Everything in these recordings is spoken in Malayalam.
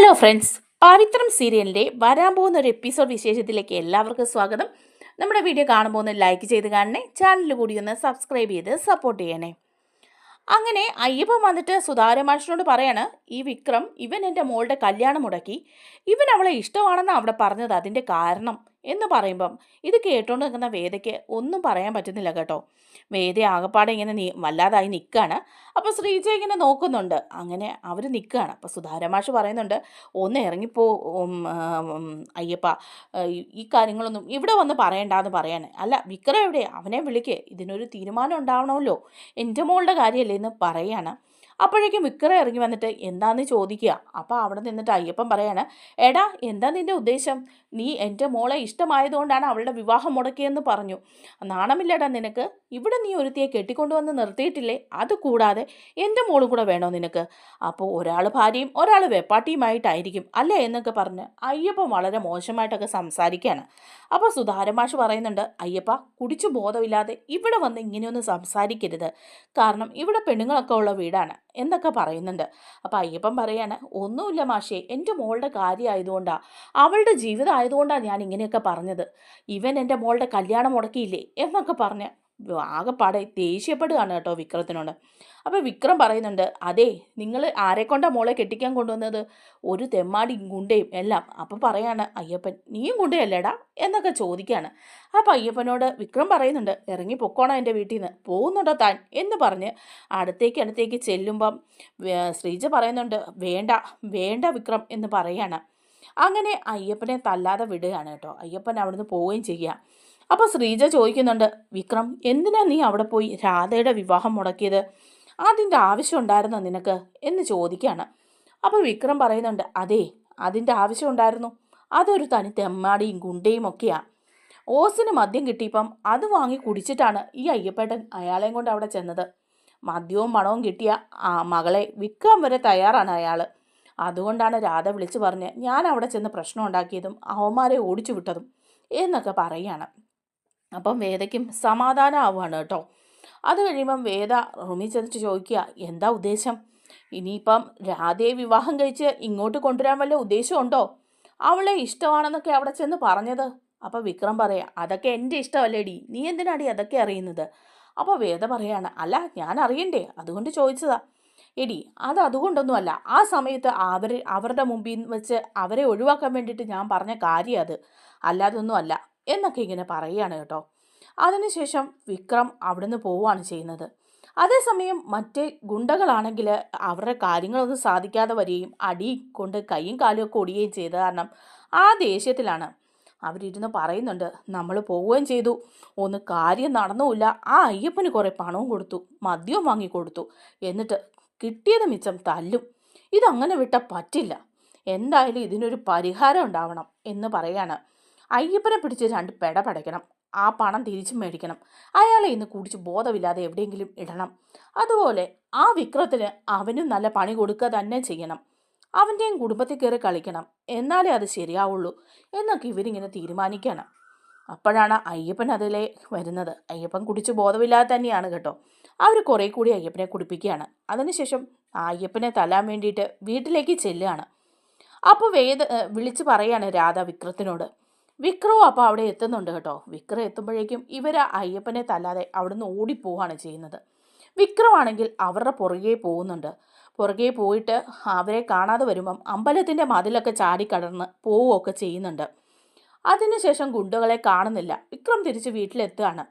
ഹലോ ഫ്രണ്ട്സ് പവിത്രം സീരിയലിന്റെ വരാൻ പോകുന്ന ഒരു എപ്പിസോഡ് വിശേഷത്തിലേക്ക് എല്ലാവർക്കും സ്വാഗതം. നമ്മുടെ വീഡിയോ കാണുമ്പോൾ ഒന്ന് ലൈക്ക് ചെയ്ത് കാണണേ. ചാനൽ കൂടി ഒന്ന് സബ്സ്ക്രൈബ് ചെയ്ത് സപ്പോർട്ട് ചെയ്യണേ. അങ്ങനെ അയ്യപ്പൻ വന്നിട്ട് സുധാരമാഷനോട് പറയാണ് ഈ വിക്രം ഇവൻ എന്റെ മോളുടെ കല്യാണം മുടക്കി. ഇവൻ അവളെ ഇഷ്ടമാണെന്ന് അവിടെ പറഞ്ഞത്. അതിന്റെ കാരണം എന്ന് പറയുമ്പം ഇത് കേട്ടോണ്ട് നിൽക്കുന്ന വേദയ്ക്ക് ഒന്നും പറയാൻ പറ്റുന്നില്ല കേട്ടോ. വേദ ആകപ്പാടെ ഇങ്ങനെ നീ വല്ലാതായി നിൽക്കുകയാണ് അപ്പോൾ ശ്രീജ ഇങ്ങനെ നോക്കുന്നുണ്ട്. അങ്ങനെ അവർ നിൽക്കുകയാണ് അപ്പോൾ സുധാരമാഷ് പറയുന്നുണ്ട് ഒന്ന് ഇറങ്ങിപ്പോ അയ്യപ്പ ഈ- കാര്യങ്ങളൊന്നും ഇവിടെ വന്ന് പറയണ്ടാന്ന് പറയാൻ അല്ല വിക്രം എവിടെ അവനെ വിളിക്കേ. ഇതിനൊരു തീരുമാനം ഉണ്ടാവണമല്ലോ. എന്റെ മോളുടെ കാര്യമല്ലേ എന്ന് പറയാണ്. അപ്പോഴേക്കും വിക്രം ഇറങ്ങി വന്നിട്ട് എന്താന്ന് ചോദിക്കുക? അപ്പോൾ അവിടെ നിന്നിട്ട് അയ്യപ്പൻ പറയാണ് എടാ എന്താ നിന്റെ ഉദ്ദേശം? നീ എന്റെ മോളെ ഇഷ്ടമായതുകൊണ്ടാണ് അവളുടെ വിവാഹം മുടക്കിയെന്ന് പറഞ്ഞു. നാണമില്ലടാ നിനക്ക്. ഇവിടെ നീ ഒരുത്തിയെ കെട്ടിക്കൊണ്ടുവന്ന് നിർത്തിയിട്ടില്ലേ? അത് കൂടാതെ എന്റെ മോളും കൂടെ വേണോ നിനക്ക്? അപ്പോൾ ഒരാൾ ഭാര്യയും ഒരാൾ വെപ്പാട്ടിയുമായിട്ടായിരിക്കും അല്ലേ എന്നൊക്കെ പറഞ്ഞ് അയ്യപ്പൻ വളരെ മോശമായിട്ടൊക്കെ സംസാരിക്കുകയാണ് അപ്പോൾ സുധാരമാഷ് പറയുന്നുണ്ട് അയ്യപ്പ കുടിച്ചു ബോധമില്ലാതെ ഇവിടെ വന്ന് ഇങ്ങനെയൊന്നും സംസാരിക്കരുത്. കാരണം ഇവിടെ പെണ്ണുങ്ങളൊക്കെ ഉള്ള വീടാണ്. എന്നൊക്കെ പറയുന്നുണ്ട്. അപ്പോൾ അയ്യപ്പൻ പറയാണ് ഒന്നുമില്ല മാഷേ എന്റെ മോളുടെ കാര്യമായതുകൊണ്ടാണ് അവളുടെ ജീവിതം ആയതുകൊണ്ടാണ് ഞാൻ ഇങ്ങനെയൊക്കെ പറഞ്ഞത്. ഇവൻ എന്റെ മോളുടെ കല്യാണം മുടക്കിയില്ലേ? എന്നൊക്കെ പറഞ്ഞ് ആകെപ്പാടെ ദേഷ്യപ്പെടുകയാണ് കേട്ടോ വിക്രത്തിനോട്. അപ്പോൾ വിക്രം പറയുന്നുണ്ട് അതെ നിങ്ങൾ ആരെക്കൊണ്ടാണ് മോളെ കെട്ടിക്കാൻ കൊണ്ടുവന്നത്? ഒരു തെമ്മാടിയും ഗുണ്ടയും എല്ലാം. അപ്പോൾ പറയാണ് അയ്യപ്പൻ നീയും ഗുണ്ടയല്ലേടാ? എന്നൊക്കെ ചോദിക്കുകയാണ് അപ്പോൾ അയ്യപ്പനോട് വിക്രം പറയുന്നുണ്ട് ഇറങ്ങി പൊക്കോണം എന്റെ വീട്ടിൽ നിന്ന് പോകുന്നുണ്ടോ താൻ? എന്ന് പറഞ്ഞ് അടുത്തേക്ക് അടുത്തേക്ക് ചെല്ലുമ്പം ശ്രീജ പറയുന്നുണ്ട് വേണ്ട വേണ്ട വിക്രം എന്ന് പറയാണ്. അങ്ങനെ അയ്യപ്പനെ തല്ലാതെ വിടുകയാണ് കേട്ടോ. അയ്യപ്പൻ അവിടുന്ന് പോവുകയും ചെയ്യുക അപ്പോൾ ശ്രീജ ചോദിക്കുന്നുണ്ട് വിക്രം എന്തിനാ നീ അവിടെ പോയി രാധയുടെ വിവാഹം മുടക്കിയത്? അതിന്റെ ആവശ്യം ഉണ്ടായിരുന്നോ നിനക്ക്? എന്ന് ചോദിക്കുകയാണ്. അപ്പോൾ വിക്രം പറയുന്നുണ്ട് അതെ അതിന്റെ ആവശ്യം ഉണ്ടായിരുന്നു. അതൊരു തനി തെമ്മാടിയും ഗുണ്ടയും ഒക്കെയാണ് ഓസിന് മദ്യം കിട്ടിയപ്പം അത് വാങ്ങി കുടിച്ചിട്ടാണ് ഈ അയ്യപ്പേട്ടൻ അയാളെയും കൊണ്ട് അവിടെ ചെന്നത്. മദ്യവും പണവും കിട്ടിയ ആ മകളെ വിൽക്കാൻ വരെ തയ്യാറാണ് അയാൾ അതുകൊണ്ടാണ് രാധ വിളിച്ചു പറഞ്ഞ് ഞാൻ അവിടെ ചെന്ന് പ്രശ്നം ഉണ്ടാക്കിയതും അവന്മാരെ ഓടിച്ചു വിട്ടതും എന്നൊക്കെ പറയാണ് അപ്പം വേദയ്ക്കും സമാധാനമാവുകയാണ് കേട്ടോ. അത് കഴിയുമ്പം വേദ റൂമിൽ ചെന്നിട്ട് ചോദിക്കുക എന്താ ഉദ്ദേശം? ഇനിയിപ്പം രാധയെ വിവാഹം കഴിച്ച് ഇങ്ങോട്ട് കൊണ്ടുവരാൻ വല്ല ഉദ്ദേശമുണ്ടോ അവളെ ഇഷ്ടമാണെന്നൊക്കെ അവിടെ ചെന്ന് പറഞ്ഞത്. അപ്പോൾ വിക്രം പറയാ അതൊക്കെ എന്റെ ഇഷ്ടമല്ലേടി നീ എന്തിനാടി അതൊക്കെ അറിയുന്നത്? അപ്പോൾ വേദ പറയാണ് അല്ല ഞാൻ അറിയണ്ടേ അതുകൊണ്ട് ചോദിച്ചതാ. എടി അത് അതുകൊണ്ടൊന്നുമല്ല ആ സമയത്ത് അവർ അവരുടെ മുമ്പിൽ വെച്ച് അവരെ ഒഴിവാക്കാൻ വേണ്ടിയിട്ട് ഞാൻ പറഞ്ഞ കാര്യം അത്. അല്ലാതൊന്നും അല്ല എന്നൊക്കെ ഇങ്ങനെ പറയുകയാണ് കേട്ടോ. അതിനുശേഷം വിക്രം അവിടുന്ന് പോവുകയാണ് ചെയ്യുന്നത്. അതേസമയം മറ്റേ ഗുണ്ടകളാണെങ്കിൽ അവരുടെ കാര്യങ്ങളൊന്നും സാധിക്കാതെ വരികയും അടി കൊണ്ട് കൈയും കാലും ഒക്കെ ഓടുകയും ചെയ്ത കാരണം ആ ദേഷ്യത്തിലാണ്. അവരിരുന്ന് പറയുന്നുണ്ട് നമ്മൾ പോവുകയും ചെയ്തു. ഒന്ന് കാര്യം നടന്നുമില്ല. ആ അയ്യപ്പന് കുറേ പണവും കൊടുത്തു. മദ്യവും വാങ്ങിക്കൊടുത്തു. എന്നിട്ട് കിട്ടിയത് മിച്ചം തല്ലും. ഇതങ്ങനെ വിട്ട പറ്റില്ല. എന്തായാലും ഇതിനൊരു പരിഹാരം ഉണ്ടാവണം എന്ന് പറയാണ് അയ്യപ്പനെ പിടിച്ച് രണ്ട് പെട പടയ്ക്കണം. ആ പണം തിരിച്ചു മേടിക്കണം. അയാളെ ഇന്ന് കുടിച്ച് ബോധമില്ലാതെ എവിടെയെങ്കിലും ഇടണം. അതുപോലെ ആ വിക്രത്തിന് അവനും നല്ല പണി കൊടുക്കുക തന്നെ ചെയ്യണം. അവന്റെയും കുടുംബത്തിൽ കയറി കളിക്കണം. എന്നാലേ അത് ശരിയാവുള്ളൂ എന്നൊക്കെ ഇവരിങ്ങനെ തീരുമാനിക്കണം. അപ്പോഴാണ് അയ്യപ്പൻ അതിലെ വരുന്നത്. അയ്യപ്പൻ കുടിച്ച് ബോധമില്ലാതെ തന്നെയാണ് കേട്ടോ. അവർ കുറേ കൂടി അയ്യപ്പനെ കുടിപ്പിക്കുകയാണ്. അതിനുശേഷം അയ്യപ്പനെ തല്ലാൻ വേണ്ടിയിട്ട് വീട്ടിലേക്ക് ചെല്ലുകയാണ്. അപ്പോൾ വേദ വിളിച്ച് പറയാണ് രാധ വിക്രത്തിനോട്. വിക്രവും അപ്പോൾ അവിടെ എത്തുന്നുണ്ട് കേട്ടോ. വിക്രം എത്തുമ്പോഴേക്കും ഇവർ അയ്യപ്പനെ തല്ലാതെ അവിടുന്ന് ഓടിപ്പോവാണ് ചെയ്യുന്നത്. വിക്രമാണെങ്കിൽ അവരുടെ പുറകെ പോകുന്നുണ്ട്. പുറകെ പോയിട്ട് അവരെ കാണാതെ വരുമ്പം അമ്പലത്തിന്റെ മതിലൊക്കെ ചാടിക്കടന്ന് പോവുകയൊക്കെ ചെയ്യുന്നുണ്ട്. അതിനുശേഷം ഗുണ്ടുകളെ കാണുന്നില്ല. വിക്രം തിരിച്ച് വീട്ടിലെത്തുകയാണ്.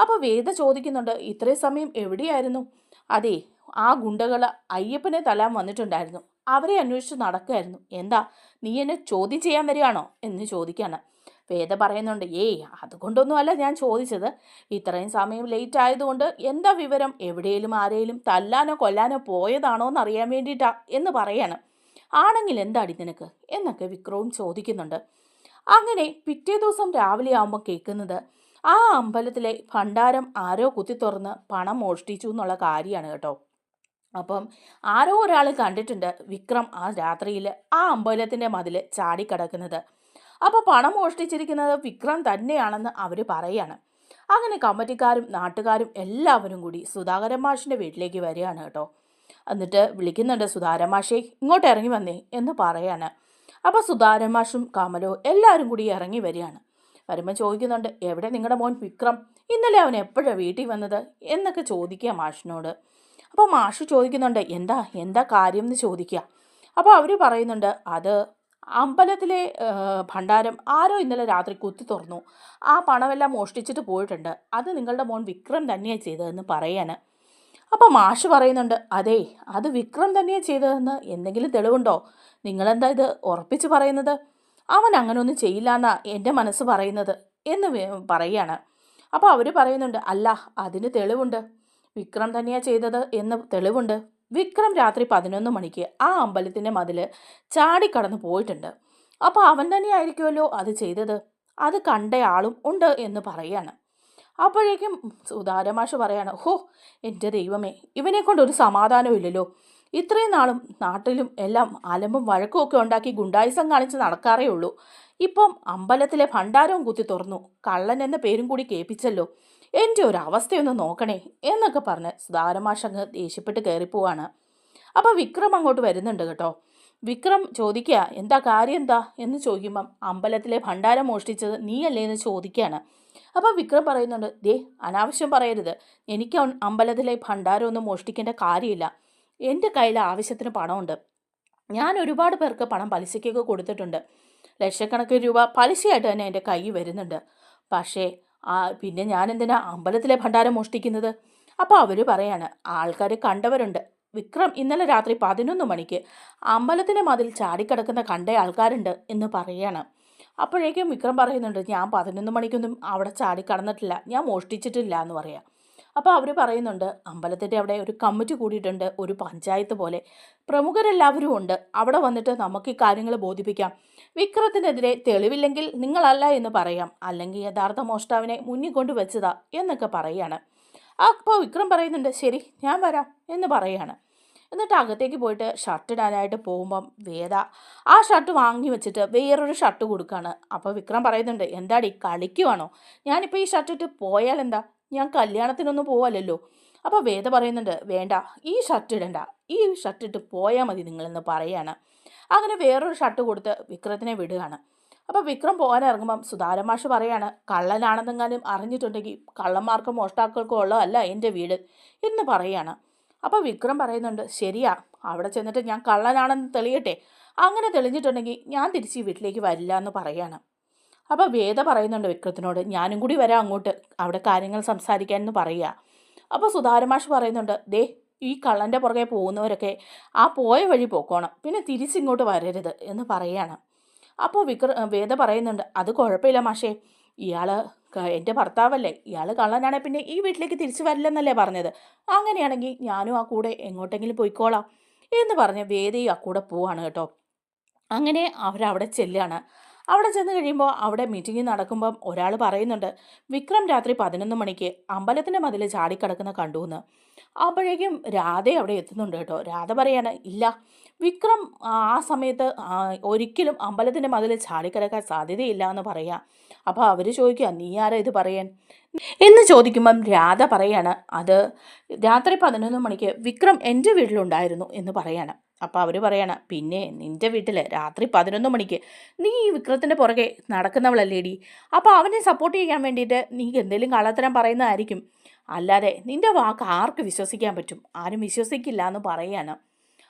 അപ്പോൾ വേദ ചോദിക്കുന്നുണ്ട് ഇത്രയും സമയം എവിടെയായിരുന്നു? അതെ ആ ഗുണ്ടകൾ അയ്യപ്പനെ തലാൻ വന്നിട്ടുണ്ടായിരുന്നു. അവരെ അന്വേഷിച്ച് നടക്കുമായിരുന്നു എന്താ നീ എന്നെ ചോദ്യം ചെയ്യാൻ വരികയാണോ? എന്ന് ചോദിക്കാണ് വേദ പറയുന്നുണ്ട് ഏയ് അതുകൊണ്ടൊന്നുമല്ല ഞാൻ ചോദിച്ചത്. ഇത്രയും സമയം ലേറ്റ് ആയതുകൊണ്ട് എന്താ വിവരം? എവിടെയെങ്കിലും ആരെയും തല്ലാനോ കൊല്ലാനോ പോയതാണോ എന്ന് അറിയാൻ വേണ്ടിയിട്ടാ എന്ന് പറയാണ്. ആണെങ്കിൽ എന്താടി നിനക്ക്? എന്നൊക്കെ വിക്രവും ചോദിക്കുന്നുണ്ട്. അങ്ങനെ പിറ്റേ ദിവസം രാവിലെ ആകുമ്പോൾ കേൾക്കുന്നത് ആ അമ്പലത്തിലെ ഭണ്ഡാരം ആരോ കുത്തി തുറന്ന് പണം മോഷ്ടിച്ചു എന്നുള്ള കാര്യമാണ് കേട്ടോ. അപ്പം ആരോ ഒരാൾ കണ്ടിട്ടുണ്ട് വിക്രം ആ രാത്രിയിൽ ആ അമ്പലത്തിന്റെ മതിൽ ചാടിക്കിടക്കുന്നത്. അപ്പോൾ പണം മോഷ്ടിച്ചിരിക്കുന്നത് വിക്രം തന്നെയാണെന്ന് അവർ പറയാണ്. അങ്ങനെ കമ്മിറ്റിക്കാരും നാട്ടുകാരും എല്ലാവരും കൂടി സുധാകരൻ മാഷിന്റെ വീട്ടിലേക്ക് വരികയാണ് കേട്ടോ. എന്നിട്ട് വിളിക്കുന്നുണ്ട് സുധാരമാഷേ ഇങ്ങോട്ട് ഇറങ്ങി വന്നേ എന്ന് പറയാണ്. അപ്പോൾ സുധാരമാഷും കമലോ എല്ലാവരും കൂടി ഇറങ്ങി വരികയാണ്. വരുമ്പോൾ ചോദിക്കുന്നുണ്ട് എവിടെ നിങ്ങളുടെ മോൻ വിക്രം? ഇന്നലെ അവൻ എപ്പോഴാണ് വീട്ടിൽ വന്നത്? എന്നൊക്കെ ചോദിക്കുക മാഷിനോട്. അപ്പോൾ മാഷ് ചോദിക്കുന്നുണ്ട് എന്താ എന്താ കാര്യം? എന്ന് ചോദിക്കുക. അപ്പോൾ അവർ പറയുന്നുണ്ട് അത് അമ്പലത്തിലെ ഭണ്ഡാരം ആരോ ഇന്നലെ രാത്രി കുത്തി തുറന്നു. ആ പണമെല്ലാം മോഷ്ടിച്ചിട്ട് പോയിട്ടുണ്ട്. അത് നിങ്ങളുടെ മോൻ വിക്രം തന്നെയാണ് ചെയ്തതെന്ന് പറയാൻ അപ്പോൾ മാഷ് പറയുന്നുണ്ട് അതെ അത് വിക്രം തന്നെയാണ് ചെയ്തതെന്ന് എന്തെങ്കിലും തെളിവുണ്ടോ? നിങ്ങളെന്താ ഇത് ഉറപ്പിച്ച് പറയുന്നത്? അവൻ അങ്ങനെയൊന്നും ചെയ്യില്ല എന്നാ എന്റെ മനസ്സ് പറയുന്നത് എന്ന് പറയാണ്. അപ്പോൾ അവർ പറയുന്നുണ്ട് അല്ല അതിന് തെളിവുണ്ട്. വിക്രം തന്നെയാണ് ചെയ്തത് എന്ന് തെളിവുണ്ട്. വിക്രം രാത്രി പതിനൊന്ന് മണിക്ക് ആ അമ്പലത്തിന്റെ മതിൽ ചാടിക്കടന്ന് പോയിട്ടുണ്ട്. അപ്പോൾ അവൻ തന്നെയായിരിക്കുമല്ലോ അത് ചെയ്തത്. അത് കണ്ട ആളും ഉണ്ട് എന്ന് പറയാണ് അപ്പോഴേക്കും സുധാരമാഷ് പറയാണ് ഹോ എന്റെ ദൈവമേ ഇവനെ കൊണ്ട് ഒരു സമാധാനവും ഇല്ലല്ലോ. ഇത്രയും നാളും നാട്ടിലും എല്ലാം അലമ്പും വഴക്കും ഒക്കെ ഉണ്ടാക്കി ഗുണ്ടായുസം കാണിച്ച് നടക്കാറേ ഉള്ളൂ. ഇപ്പം അമ്പലത്തിലെ ഭണ്ഡാരവും കുത്തി തുറന്നു. കള്ളൻ എന്ന പേരും കൂടി കേൾപ്പിച്ചല്ലോ. എന്റെ ഒരു അവസ്ഥയൊന്ന് നോക്കണേ എന്നൊക്കെ പറഞ്ഞ് സുധാരമാഷ് അങ്ങ് ദേഷ്യപ്പെട്ട് കയറിപ്പോവാണ് അപ്പോൾ വിക്രം അങ്ങോട്ട് വരുന്നുണ്ട് കേട്ടോ. വിക്രം ചോദിക്കുക എന്താ കാര്യം എന്താ? എന്ന് ചോദിക്കുമ്പം അമ്പലത്തിലെ ഭണ്ഡാരം മോഷ്ടിച്ചത് നീയല്ലേ എന്ന് ചോദിക്കുകയാണ് അപ്പോൾ വിക്രം പറയുന്നുണ്ട് ദേ അനാവശ്യം പറയരുത്. എനിക്ക് അമ്പലത്തിലെ ഭണ്ഡാരം ഒന്നും മോഷ്ടിക്കേണ്ട കാര്യമില്ല. എന്റെ കയ്യിൽ ആവശ്യത്തിന് പണമുണ്ട്. ഞാൻ ഒരുപാട് പേർക്ക് പണം പലിശയ്ക്കൊക്കെ കൊടുത്തിട്ടുണ്ട്. ലക്ഷക്കണക്കിന് രൂപ പലിശയായിട്ട് തന്നെ എന്റെ കൈ വരുന്നുണ്ട്. പക്ഷേ പിന്നെ ഞാൻ എന്തിനാ അമ്പലത്തിലെ ഭണ്ഡാരം മോഷ്ടിക്കുന്നത്? അപ്പോൾ അവർ പറയാണ് ആൾക്കാർ കണ്ടവരുണ്ട്. വിക്രം ഇന്നലെ രാത്രി പതിനൊന്ന് മണിക്ക് അമ്പലത്തിന്റെ മതിൽ ചാടിക്കിടക്കുന്ന കണ്ട ആൾക്കാരുണ്ട് എന്ന് പറയാണ്. അപ്പോഴേക്കും വിക്രം പറയുന്നുണ്ട് ഞാൻ പതിനൊന്ന് മണിക്കൊന്നും അവിടെ ചാടിക്കടന്നിട്ടില്ല ഞാൻ മോഷ്ടിച്ചിട്ടില്ല എന്ന് പറയാം. അപ്പോൾ അവർ പറയുന്നുണ്ട് അമ്പലത്തിന്റെ അവിടെ ഒരു കമ്മിറ്റി കൂടിയിട്ടുണ്ട് ഒരു പഞ്ചായത്ത് പോലെ. പ്രമുഖരെല്ലാവരും ഉണ്ട്. അവിടെ വന്നിട്ട് നമുക്ക് ഈ കാര്യങ്ങൾ ബോധിപ്പിക്കാം. വിക്രത്തിനെതിരെ തെളിവില്ലെങ്കിൽ നിങ്ങളല്ല എന്ന് പറയാം. അല്ലെങ്കിൽ യഥാർത്ഥ മോഷ്ടാവിനെ മുന്നിൽ കൊണ്ടു വെച്ചതാ എന്നൊക്കെ പറയാണ്. അപ്പോൾ വിക്രം പറയുന്നുണ്ട് ശരി ഞാൻ വരാം എന്ന് പറയാണ്. എന്നിട്ട് അകത്തേക്ക് പോയിട്ട് ഷർട്ട് ഇടാനായിട്ട് പോകുമ്പം വേദ ആ ഷർട്ട് വാങ്ങി വെച്ചിട്ട് വേറൊരു ഷർട്ട് കൊടുക്കുകയാണ് അപ്പോൾ വിക്രം പറയുന്നുണ്ട് എന്താടി കളിക്കുവാണോ? ഞാനിപ്പോൾ ഈ ഷർട്ട് ഇട്ട് പോയാൽ എന്താ ഞാൻ കല്യാണത്തിനൊന്നും പോവല്ലോ അപ്പോൾ വേദ പറയുന്നുണ്ട് വേണ്ട ഈ ഷർട്ട് ഇടണ്ട. ഈ ഷർട്ട് ഇട്ട് പോയാൽ മതി നിങ്ങളെന്ന് പറയാണ്. അങ്ങനെ വേറൊരു ഷർട്ട് കൊടുത്ത് വിക്രത്തിനെ വിടുകയാണ്. അപ്പോൾ വിക്രം പോകാൻ ഇറങ്ങുമ്പം സുധാരമാഷ് പറയാണ് കള്ളനാണെന്നെങ്കിലും അറിഞ്ഞിട്ടുണ്ടെങ്കിൽ കള്ളന്മാർക്കും മോഷ്ടാക്കൾക്കും ഉള്ളതല്ല എന്റെ വീട് എന്ന് പറയാണ്. അപ്പോൾ വിക്രം പറയുന്നുണ്ട് ശരിയാ അവിടെ ചെന്നിട്ട് ഞാൻ കള്ളനാണെന്ന് തെളിയട്ടെ. അങ്ങനെ തെളിഞ്ഞിട്ടുണ്ടെങ്കിൽ ഞാൻ തിരിച്ച് വീട്ടിലേക്ക് വരില്ല എന്ന് പറയാണ്. അപ്പോൾ വേദ പറയുന്നുണ്ട് വിക്രത്തിനോട് ഞാനും കൂടി വരാം അങ്ങോട്ട് അവിടെ കാര്യങ്ങൾ സംസാരിക്കാൻ എന്ന് പറയുക. അപ്പോൾ സുധാരമാഷ് പറയുന്നുണ്ട് ദേ ഈ കള്ളന്റെ പുറകെ പോകുന്നവരൊക്കെ ആ പോയ വഴി പോക്കോണം പിന്നെ തിരിച്ചിങ്ങോട്ട് വരരുത് എന്ന് പറയാണ് അപ്പോൾ വിക്ര വേദ പറയുന്നുണ്ട് അത് കുഴപ്പമില്ല മാഷേ ഇയാൾ എന്റെ ഭർത്താവല്ലേ ഇയാൾ കള്ളനാണെ പിന്നെ ഈ വീട്ടിലേക്ക് തിരിച്ചു വരില്ലെന്നല്ലേ പറഞ്ഞത്. അങ്ങനെയാണെങ്കിൽ ഞാനും ആ കൂടെ എങ്ങോട്ടെങ്കിലും പോയിക്കോളാം എന്ന് പറഞ്ഞ് വേദയും ആ കൂടെ പോവാണ് കേട്ടോ. അങ്ങനെ അവരവിടെ ചെല്ലുകയാണ് അവിടെ ചെന്ന് കഴിയുമ്പോൾ അവിടെ മീറ്റിംഗ് നടക്കുമ്പം ഒരാൾ പറയുന്നുണ്ട് വിക്രം രാത്രി പതിനൊന്ന് മണിക്ക് അമ്പലത്തിന്റെ മതിൽ ചാടിക്കിടക്കുന്ന കണ്ടു എന്ന് അപ്പോഴേക്കും രാധ അവിടെ എത്തുന്നുണ്ട് കേട്ടോ. രാധ പറയാണ് ഇല്ല വിക്രം ആ സമയത്ത് ഒരിക്കലും അമ്പലത്തിന്റെ മതിൽ ചാടിക്കിടക്കാൻ സാധ്യതയില്ല എന്ന് പറയാം. അപ്പോൾ അവർ ചോദിക്കുക നീ ആരാ ഇത് പറയാൻ? എന്ന് ചോദിക്കുമ്പം രാധ പറയാണ് അത് രാത്രി പതിനൊന്ന് മണിക്ക് വിക്രം എന്റെ വീട്ടിലുണ്ടായിരുന്നു എന്ന് പറയാണ്. അപ്പോൾ അവർ പറയണ പിന്നെ നിന്റെ വീട്ടിൽ രാത്രി പതിനൊന്ന് മണിക്ക് നീ ഈ വിക്രത്തിന്റെ പുറകെ നടക്കുന്നവളല്ലേടി? അപ്പോൾ അവനെ സപ്പോർട്ട് ചെയ്യാൻ വേണ്ടിയിട്ട് നീ എന്തെങ്കിലും കള്ളത്തരം പറയുന്നതായിരിക്കും. അല്ലാതെ നിന്റെ വാക്ക് ആർക്ക് വിശ്വസിക്കാൻ പറ്റും? ആരും വിശ്വസിക്കില്ല എന്ന് പറയാണ്.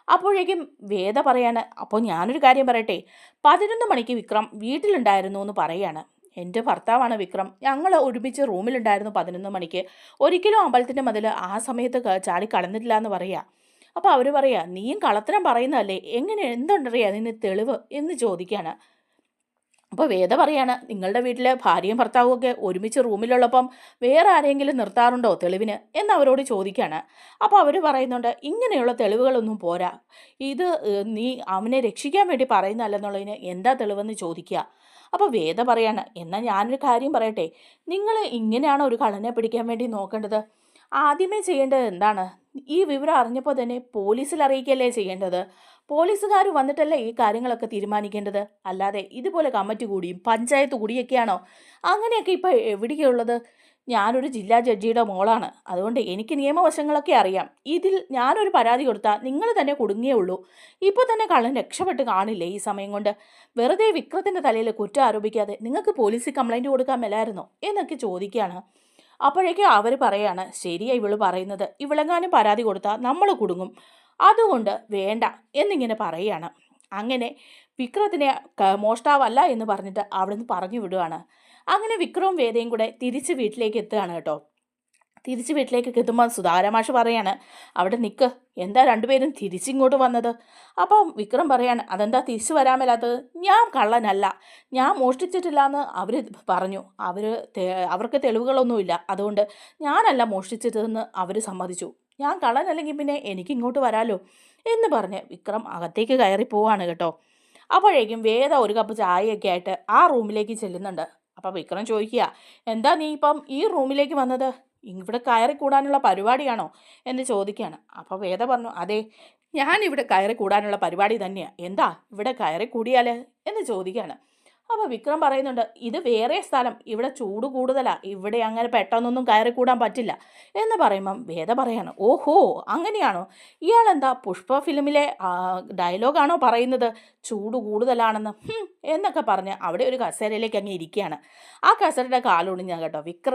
അപ്പോഴേക്കും വേദ പറയാണ് അപ്പോൾ ഞാനൊരു കാര്യം പറയട്ടെ? പതിനൊന്ന് മണിക്ക് വിക്രം വീട്ടിലുണ്ടായിരുന്നു എന്ന് പറയാണ്. എന്റെ ഭർത്താവാണ് വിക്രം. ഞങ്ങൾ ഒരുമിച്ച് റൂമിലുണ്ടായിരുന്നു പതിനൊന്ന് മണിക്ക്. ഒരിക്കലും അമ്പലത്തിന്റെ മതിൽ ആ സമയത്ത് ചാടി കളഞ്ഞിട്ടില്ല എന്ന് പറയാ. അപ്പോൾ അവർ പറയാ നീയും കള്ളത്തരം പറയുന്നതല്ലേ? എങ്ങനെ എന്തുണ്ടറിയാ നിന്നെ തെളിവ്? എന്ന് ചോദിക്കാണ്. അപ്പോൾ വേദ പറയാണ് നിങ്ങളുടെ വീട്ടിലെ ഭാര്യയും ഭർത്താവും ഒക്കെ ഒരുമിച്ച് റൂമിലുള്ളപ്പം വേറെ ആരെങ്കിലും നിർത്താറുണ്ടോ തെളിവിന്? എന്ന് അവരോട് ചോദിക്കുകയാണ് അപ്പോൾ അവർ പറയുന്നുണ്ട് ഇങ്ങനെയുള്ള തെളിവുകളൊന്നും പോരാ. ഇത് നീ അവനെ രക്ഷിക്കാൻ വേണ്ടി പറയുന്നതല്ലെന്നുള്ളതിന് എന്താ തെളിവെന്ന് ചോദിക്കുക അപ്പോൾ വേദ പറയാണ് എന്നാൽ ഞാനൊരു കാര്യം പറയട്ടെ. നിങ്ങൾ ഇങ്ങനെയാണ് ഒരു കള്ളനെ പിടിക്കാൻ വേണ്ടി നോക്കേണ്ടത്? ആദ്യമേ ചെയ്യേണ്ടത് എന്താണ്? ഈ വിവരം അറിഞ്ഞപ്പോൾ തന്നെ പോലീസിൽ അറിയിക്കല്ലേ ചെയ്യേണ്ടത്? പോലീസുകാർ വന്നിട്ടല്ലേ ഈ കാര്യങ്ങളൊക്കെ തീരുമാനിക്കേണ്ടത്? അല്ലാതെ ഇതുപോലെ കമ്മിറ്റി കൂടിയും പഞ്ചായത്ത് കൂടിയൊക്കെയാണോ? അങ്ങനെയൊക്കെ ഇപ്പോൾ എവിടെയുള്ളത് ഞാനൊരു ജില്ലാ ജഡ്ജിയുടെ മോളാണ്. അതുകൊണ്ട് എനിക്ക് നിയമവശങ്ങളൊക്കെ അറിയാം. ഇതിൽ ഞാനൊരു പരാതി കൊടുത്താൽ നിങ്ങൾ തന്നെ കുടുങ്ങിയേ ഉള്ളൂ. ഇപ്പോൾ തന്നെ കള്ളൻ രക്ഷപ്പെട്ട് കാണില്ലേ ഈ സമയം കൊണ്ട്? വെറുതെ വിക്രത്തിന്റെ തലയിൽ കുറ്റം ആരോപിക്കാതെ നിങ്ങൾക്ക് പോലീസിൽ കംപ്ലൈന്റ് കൊടുക്കാൻ മേലായിരുന്നോ? എന്നൊക്കെ ചോദിക്കുകയാണ്. അപ്പോഴേക്കും അവർ പറയാണ് ശരിയാ ഇവൾ പറയുന്നത്. ഇവളെങ്ങാനും പരാതി കൊടുത്താൽ നമ്മൾ കുടുങ്ങും. അതുകൊണ്ട് വേണ്ട എന്നിങ്ങനെ പറയുകയാണ് അങ്ങനെ വിക്രത്തിനെ മോഷ്ടാവല്ല എന്ന് പറഞ്ഞിട്ട് അവിടുന്ന് പറഞ്ഞു വിടുകയാണ് അങ്ങനെ വിക്രവും വേദയും കൂടെ തിരിച്ച് വീട്ടിലേക്ക് എത്തുകയാണ് കേട്ടോ. തിരിച്ച് വീട്ടിലേക്ക് എത്തുമ്പോൾ സുധാരമാഷ് പറയാണ് അവിടെ നിൽക്ക് എന്താ രണ്ടുപേരും തിരിച്ചിങ്ങോട്ട് വന്നത്? അപ്പം വിക്രം പറയാണ് അതെന്താ തിരിച്ചു വരാൻ മേലാത്തത് ഞാൻ കള്ളനല്ല. ഞാൻ മോഷ്ടിച്ചിട്ടില്ല എന്ന് അവർ പറഞ്ഞു അവർ അവർക്ക് തെളിവുകളൊന്നുമില്ല. അതുകൊണ്ട് ഞാനല്ല മോഷ്ടിച്ചതെന്ന് അവർ സമ്മതിച്ചു. ഞാൻ കള്ളനല്ലെങ്കിൽ പിന്നെ എനിക്ക് ഇങ്ങോട്ട് വരാലോ? എന്ന് പറഞ്ഞ് വിക്രം അകത്തേക്ക് കയറി പോവാണ് കേട്ടോ. അപ്പോഴേക്കും വേദ ഒരു കപ്പ് ചായയൊക്കെ ആയിട്ട് ആ റൂമിലേക്ക് ചെല്ലുന്നുണ്ട്. അപ്പോൾ വിക്രം ചോദിക്കുക എന്താ നീ ഇപ്പം ഈ റൂമിലേക്ക് വന്നത്? ഇവിടെ കയറി കൂടാനുള്ള പരിപാടിയാണോ എന്ന് ചോദിക്കുകയാണ്. അപ്പോൾ വേദ പറഞ്ഞു അതെ ഞാനിവിടെ കയറി കൂടാനുള്ള പരിപാടി തന്നെയാണ് എന്താ ഇവിടെ കയറി കൂടിയാൽ എന്ന് ചോദിക്കുകയാണ്. അപ്പോൾ വിക്രം പറയുന്നുണ്ട് ഇത് വേറെ സ്ഥലം. ഇവിടെ ചൂട് കൂടുതലാണ് ഇവിടെ അങ്ങനെ പെട്ടെന്നൊന്നും കയറി കൂടാൻ പറ്റില്ല. എന്ന് പറയുമ്പം വേദ പറയാണ് ഓഹോ അങ്ങനെയാണോ? ഇയാൾ എന്താ പുഷ്പ ഫിലിമിലെ ഡയലോഗാണോ പറയുന്നത്? ചൂട് കൂടുതലാണെന്ന്. എന്നൊക്കെ പറഞ്ഞ് അവിടെ ഒരു കസേരയിലേക്ക് അങ്ങ് ഇരിക്കുകയാണ്. ആ കസേരയുടെ കാലൊടിഞ്ഞ കേട്ടോ വിക്ര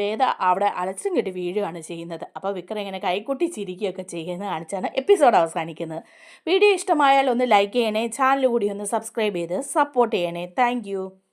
വേദ അവിടെ അലച്ചും കെട്ടി വീഴുകയാണ് ചെയ്യുന്നത്. അപ്പോൾ വിക്രം ഇങ്ങനെ കൈകൊട്ടി ചിരിക്കുകയൊക്കെ ചെയ്യുന്നത് കാണിച്ചാണ് എപ്പിസോഡ് അവസാനിക്കുന്നത്. വീഡിയോ ഇഷ്ടമായാൽ ഒന്ന് ലൈക്ക് ചെയ്യണേ ചാനൽ കൂടി ഒന്ന് സബ്സ്ക്രൈബ് ചെയ്ത് സപ്പോർട്ട് ചെയ്യണേ. Thank you.